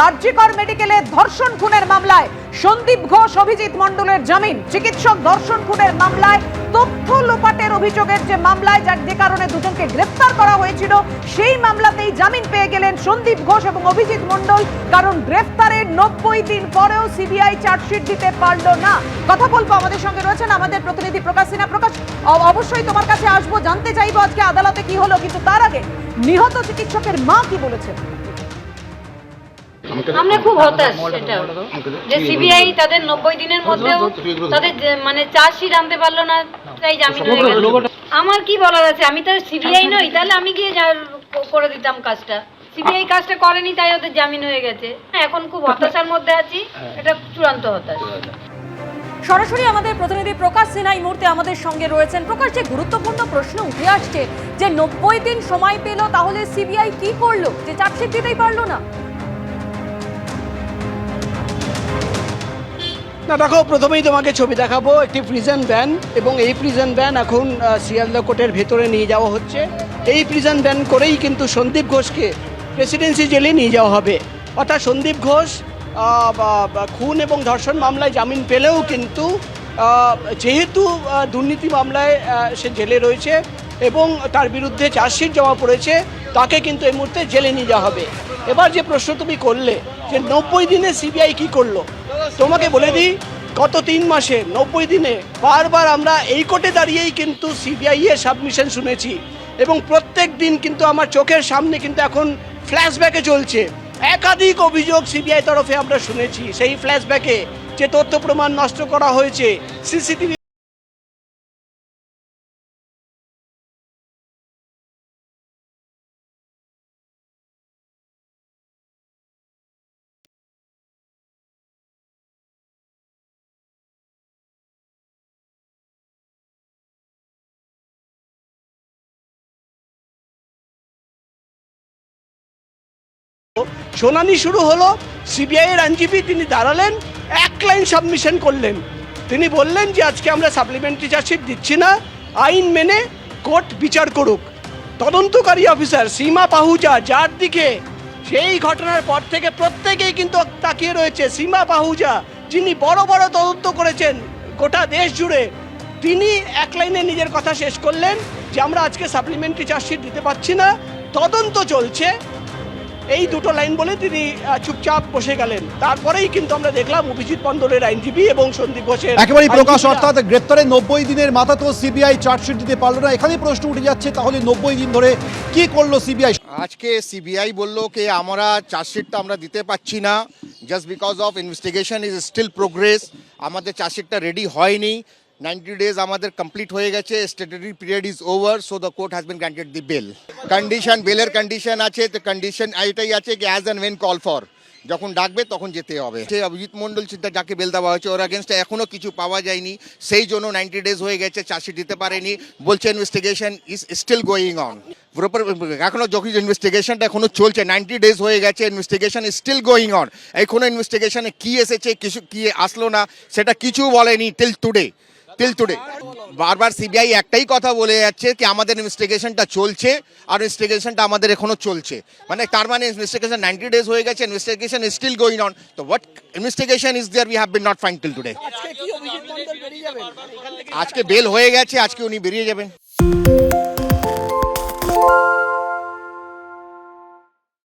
রাজ্যকর মেডিকেলে ধর্ষণ খুনের মামলায় সন্দীপ ঘোষ, অভিজিৎ মণ্ডলের জামিন। চিকিৎসক ধর্ষণ খুনের মামলায় তথ্য লোপাটের অভিযোগের যে মামলায়, যার যে কারণে দুজনকে গ্রেফতার করা হয়েছিল, সেই মামলাতেই জামিন পেয়ে গেলেন সন্দীপ ঘোষ এবং অভিজিৎ মণ্ডল। কারণ গ্রেফতারের নব্বই দিন পরেও সিবিআই চার্জশিট দিতে পারল না। কথা বলব আমাদের সঙ্গে রয়েছেন আমাদের প্রতিনিধি প্রকাশ সিনহা। প্রকাশ অবশ্যই তোমার কাছে আসব, জানতে চাইব আজকে আদালতে কি হলো, কিন্তু তার আগে নিহত চিকিৎসকের মা কি বলেছেন? আমরা খুব হতাশ সেটা যে সিবিআই তাদের নব্বই দিনের মধ্যেও তাদের মানে চার্জশিট আনতে পারল না তাই জামিন আমার কি বলার আছে? আমি তো সিবিআই নই তাহলে আমি গিয়ে করে দিতাম কাজটা। সিবিআই কাজটা করেনি তাই ওদের জামিন হয়ে গেছে। হ্যাঁ, এখন খুব হতাশার মধ্যে আছি এটা চূড়ান্ত হতাশ। সরাসরি আমাদের প্রতিনিধি প্রকাশ সিনহা এই মুহূর্তে আমাদের সঙ্গে রয়েছেন। প্রকাশ যে গুরুত্বপূর্ণ প্রশ্ন উঠে আসছে যে নব্বই দিন সময় পেল তাহলে সিবিআই কি করল? যে চার্জশিট দিতেই পারল না। না, দেখো, প্রথমেই তোমাকে ছবি দেখাবো একটি প্রিজন ভ্যান এবং এই প্রিজন ভ্যান এখন শিয়ালদা কোর্টের ভেতরে নিয়ে যাওয়া হচ্ছে। এই প্রিজন ভ্যান করেই কিন্তু সন্দীপ ঘোষকে প্রেসিডেন্সি জেলে নিয়ে যাওয়া হবে। অর্থাৎ সন্দীপ ঘোষ খুন এবং ধর্ষণ মামলায় জামিন পেলেও কিন্তু যেহেতু দুর্নীতি মামলায় সে জেলে রয়েছে এবং তার বিরুদ্ধে চার্জশিট জমা পড়েছে, তাকে কিন্তু এই মুহূর্তে জেলে নিয়ে যাওয়া হবে। এবার যে প্রশ্ন তুমি করলে যে নব্বই দিনে সিবিআই কি করল? তোমাকে বলে দিই, গত তিন মাসে, নব্বই দিনে বারবার আমরা এই কোর্টে দাঁড়িয়েই কিন্তু সিবিআই এর সাবমিশন শুনেছি। এবং প্রত্যেক দিন কিন্তু আমার চোখের সামনে কিন্তু এখন ফ্ল্যাশব্যাকে চলছে। একাধিক অভিযোগ সিবিআই তরফে আমরা শুনেছি। সেই ফ্ল্যাশব্যাকে যে তথ্য প্রমাণ নষ্ট করা হয়েছে সিসিটিভি শুনানি শুরু হলো সিবিআই এর আইনজীবী তিনি দাঁড়ালেন, এক লাইন সাবমিশন করলেন। তিনি বললেন যে, আজকে আমরা সাপ্লিমেন্টারি চার্জশিট দিচ্ছি না, আইন মেনে কোর্ট বিচার করুক। তদন্তকারী অফিসার সীমা পাহুজা, যার দিকে সেই ঘটনার পর থেকে প্রত্যেকেই কিন্তু তাকিয়ে রয়েছে। সীমা পাহুজা, যিনি বড় বড় তদন্ত করেছেন গোটা দেশ জুড়ে, তিনি এক লাইনে নিজের কথা শেষ করলেন যে, আমরা আজকে সাপ্লিমেন্টারি চার্জশিট দিতে পারছি না, তদন্ত চলছে। এই দুটো লাইন বলে তিনি চুপচাপ বসে গেলেন। তারপরেই কিন্তু আমরা দেখলাম অভিজিৎ মন্ডলের আইনজীবী এবং সন্দীপ ঘোষের একেবারেই প্রকাশ অর্থাৎ গ্রেপ্তারের নব্বই দিনের মাথা তো সিবিআই চার্জশিট দিতে পারল না। এখানেই প্রশ্ন উঠে যাচ্ছে তাহলে নব্বই দিন ধরে কি করল সিবিআই? আজকে সিবিআই বলল কি আমরা চার্জশিটটা আমরা দিতে পাচ্ছি না just because of investigation is still progress আমাদের চার্জশিটটা রেডি হয়নি। নাইনটি ডেজ আমাদের কমপ্লিট হয়ে গেছে statutory period is over so the court has been granted the bail condition বেলের কন্ডিশন আছে, তো কন্ডিশন এটাই আছে কি as and when call for যখন ডাকবে তখন যেতে হবে। সে অভিজিৎ মন্ডল চিন্তা যাকে বেল দেওয়া হয়েছে, ওর অ্যাগেনস্টে এখনও কিছু পাওয়া যায়নি। সেই জন্য নাইনটি ডেজ হয়ে গেছে, চার্জশিট দিতে পারেনি। বলছে investigation is still going on proper এখনও যখন ইনভেস্টিগেশনটা এখনও চলছে। নাইনটি ডেজ হয়ে গেছে ইনভেস্টিগেশন স্টিল গোয়িং অন এখনও ইনভেস্টিগেশনে কি এসেছে, কিছু কি আসলো না, সেটা কিছু বলেনি টিল টুডে টিল টুডে বারবার সিবিআই একটাই কথা বলে যাচ্ছে কি আমাদের ইনভেস্টিগেশনটা চলছে আর ইনভেস্টিগেশনটা আমাদের এখনও চলছে। মানে তার মানে ইনভেস্টিগেশন নাইনটি ডেজ হয়ে গেছে investigation is still going on তো what investigation is there we have been not fine till today আজকে বেল হয়ে গেছে আজকে উনি বেরিয়ে যাবেন।